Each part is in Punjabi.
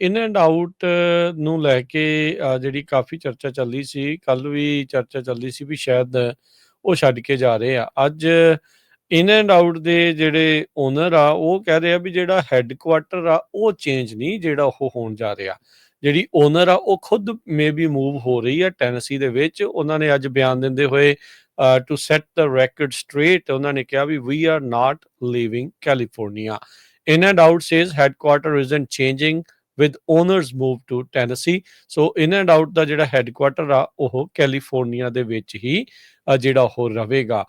ਇਨ ਐਂਡ ਆਊਟ ਨੂੰ ਲੈ ਕੇ ਜਿਹੜੀ ਕਾਫੀ ਚਰਚਾ ਚੱਲੀ ਸੀ ਕੱਲ ਵੀ ਚਰਚਾ ਚੱਲੀ ਸੀ ਵੀ ਸ਼ਾਇਦ ਉਹ ਛੱਡ ਕੇ ਜਾ ਰਹੇ ਆ। ਅੱਜ ਇਨ ਐਂਡ ਆਊਟ ਦੇ ਜਿਹੜੇ ਓਨਰ ਆ, ਉਹ ਕਹਿ ਰਹੇ ਆ ਵੀ ਜਿਹੜਾ ਹੈੱਡਕੁਆਟਰ ਆ, ਉਹ ਚੇਂਜ ਨਹੀਂ ਜਿਹੜਾ ਉਹ ਹੋਣ ਜਾ ਰਿਹਾ। ਜਿਹੜੀ ਓਨਰ ਆ, ਉਹ ਖੁਦ ਮੇਬੀ ਮੂਵ ਹੋ ਰਹੀ ਆ ਟੈਨਸੀ ਦੇ ਵਿੱਚ। ਉਹਨਾਂ ਨੇ ਅੱਜ ਬਿਆਨ ਦਿੰਦੇ ਹੋਏ to set the record straight ਉਹਨਾਂ ਨੇ ਕਿਹਾ we we are not leaving California In and Out says headquarters isn't changing with owners move to Tennessee so In and Out ਦਾ ਜਿਹੜਾ ਹੈੱਡਕੁਆਟਰ ਆ, ਉਹ ਕੈਲੀਫੋਰਨੀਆ ਦੇ ਵਿੱਚ ਹੀ ਜਿਹੜਾ ਉਹ ਰਹੇਗਾ।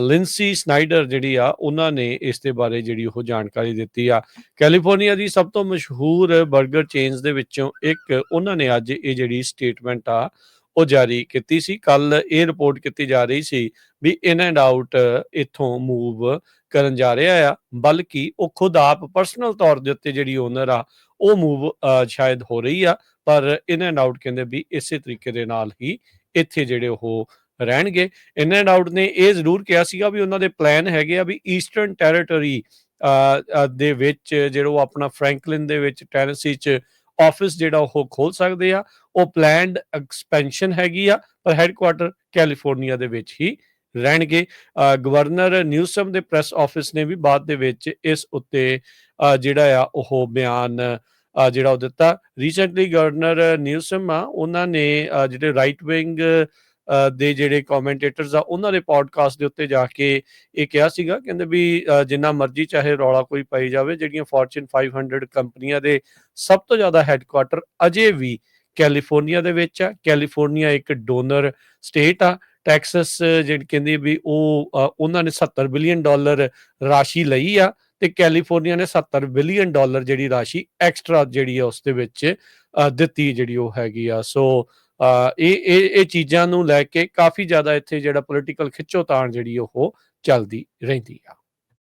ਲਿੰਸੀ ਸਨਾਈਡਰ ਜਿਹੜੀ ਆ, ਉਹਨਾਂ ਨੇ ਇਸ ਦੇ ਬਾਰੇ ਜਿਹੜੀ ਉਹ ਜਾਣਕਾਰੀ ਦਿੱਤੀ ਆ। ਕੈਲੀਫੋਰਨੀਆ ਦੀ ਸਭ ਤੋਂ ਮਸ਼ਹੂਰ 버ਗਰ ਚੇਨਸ ਦੇ ਵਿੱਚੋਂ ਇੱਕ, ਉਹਨਾਂ ਨੇ ਅੱਜ ਇਹ ਜਿਹੜੀ ਸਟੇਟਮੈਂਟ ਆ ਉਹ ਜਾਰੀ ਕੀਤੀ ਸੀ। ਕੱਲ ਇਹ ਰਿਪੋਰਟ ਕੀਤੀ ਜਾ ਰਹੀ ਸੀ ਵੀ ਇਨ ਐਂਡ ਆਊਟ ਇੱਥੋਂ ਮੂਵ ਕਰਨ ਜਾ ਰਿਹਾ ਆ, ਬਲਕਿ ਉਹ ਖੁਦ ਆਪ ਪਰਸਨਲ ਤੌਰ ਦੇ ਉੱਤੇ ਜਿਹੜੀ ਓਨਰ ਆ, ਉਹ ਮੂਵ ਸ਼ਾਇਦ ਹੋ ਰਹੀ ਆ, ਪਰ ਇਨ ਐਂਡ ਆਊਟ ਕਹਿੰਦੇ ਵੀ ਇਸੇ ਤਰੀਕੇ ਦੇ ਨਾਲ ਹੀ ਇੱਥੇ ਜਿਹੜੇ ਉਹ ਰਹਿਣਗੇ। ਇਨ ਐਂਡ ਆਊਟ ਨੇ ਇਹ ਜ਼ਰੂਰ ਕਿਹਾ ਸੀਗਾ ਵੀ ਉਹਨਾਂ ਦੇ ਪਲਾਨ ਹੈਗੇ ਆ ਵੀ ਈਸਟਰਨ ਟੈਰੀਟਰੀ ਦੇ ਵਿੱਚ, ਜਿਹੜਾ ਉਹ ਆਪਣਾ ਫ੍ਰੈਂਕਲਿਨ ਦੇ ਵਿੱਚ ਟੈਨਸੀ ਚ ਆਫਿਸ ਜਿਹੜਾ ਉਹ ਖੋਲ ਸਕਦੇ ਆ, ਉਹ ਪਲਾਨਡ ਐਕਸਪੈਂਸ਼ਨ ਹੈਗੀ ਆ, ਪਰ ਹੈੱਡਕੁਆਟਰ ਕੈਲੀਫੋਰਨੀਆ ਦੇ ਵਿੱਚ ਹੀ ਰਹਿਣਗੇ। ਗਵਰਨਰ ਨਿਊਸਮ ਦੇ ਪ੍ਰੈਸ ਆਫਿਸ ਨੇ ਵੀ ਬਾਅਦ ਦੇ ਵਿੱਚ ਇਸ ਉੱਤੇ ਜਿਹੜਾ ਆ ਉਹ ਬਿਆਨ ਜਿਹੜਾ ਉਹ ਦਿੱਤਾ। ਰੀਸੈਂਟਲੀ ਗਵਰਨਰ ਨਿਊਸਮ ਆ, ਉਹਨਾਂ ਨੇ ਜਿਹੜੇ ਰਾਈਟ ਵਿੰਗ ਦੇ ਜਿਹੜੇ ਕਮੈਂਟੇਟਰਸ ਆ, ਉਹਨਾਂ ਦੇ ਪੋਡਕਾਸਟ ਦੇ ਉੱਤੇ ਜਾ ਕੇ ਇਹ ਕਿਹਾ ਸੀਗਾ, ਕਹਿੰਦੇ ਵੀ ਜਿੰਨਾ ਮਰਜ਼ੀ ਚਾਹੇ ਰੌਲਾ ਕੋਈ ਪਾਈ ਜਾਵੇ, ਜਿਹੜੀਆਂ ਫੋਰਚੂਨ 500 ਕੰਪਨੀਆਂ ਦੇ ਸਭ ਤੋਂ ਜ਼ਿਆਦਾ ਹੈੱਡਕੁਆਟਰ ਅਜੇ ਵੀ ਕੈਲੀਫੋਰਨੀਆ ਦੇ ਵਿੱਚ ਆ। ਕੈਲੀਫੋਰਨੀਆ ਇੱਕ ਡੋਨਰ ਸਟੇਟ ਆ। ਟੈਕਸਸ ਜਿਹੜੀ ਕਹਿੰਦੀ ਵੀ ਉਹ ਉਹਨਾਂ ਨੇ 70 ਬਿਲੀਅਨ ਡਾਲਰ ਰਾਸ਼ੀ ਲਈ ਆ ਤੇ ਕੈਲੀਫੋਰਨੀਆ ਨੇ 70 ਬਿਲੀਅਨ ਡਾਲਰ ਜਿਹੜੀ ਰਾਸ਼ੀ ਐਕਸਟਰਾ ਜਿਹੜੀ ਆ, ਉਸ ਦੇ ਵਿੱਚ ਦਿੱਤੀ ਜਿਹੜੀ ਉਹ ਹੈਗੀ ਆ। ਸੋ ਇਹ ਇਹ ਇਹ ਚੀਜ਼ਾਂ ਨੂੰ ਲੈ ਕੇ ਕਾਫੀ ਜ਼ਿਆਦਾ ਇੱਥੇ ਜਿਹੜਾ ਪੋਲੀਟੀਕਲ ਖਿੱਚੋਤਾਣ ਜਿਹੜੀ ਉਹ ਚੱਲਦੀ ਰਹਿੰਦੀ ਆ।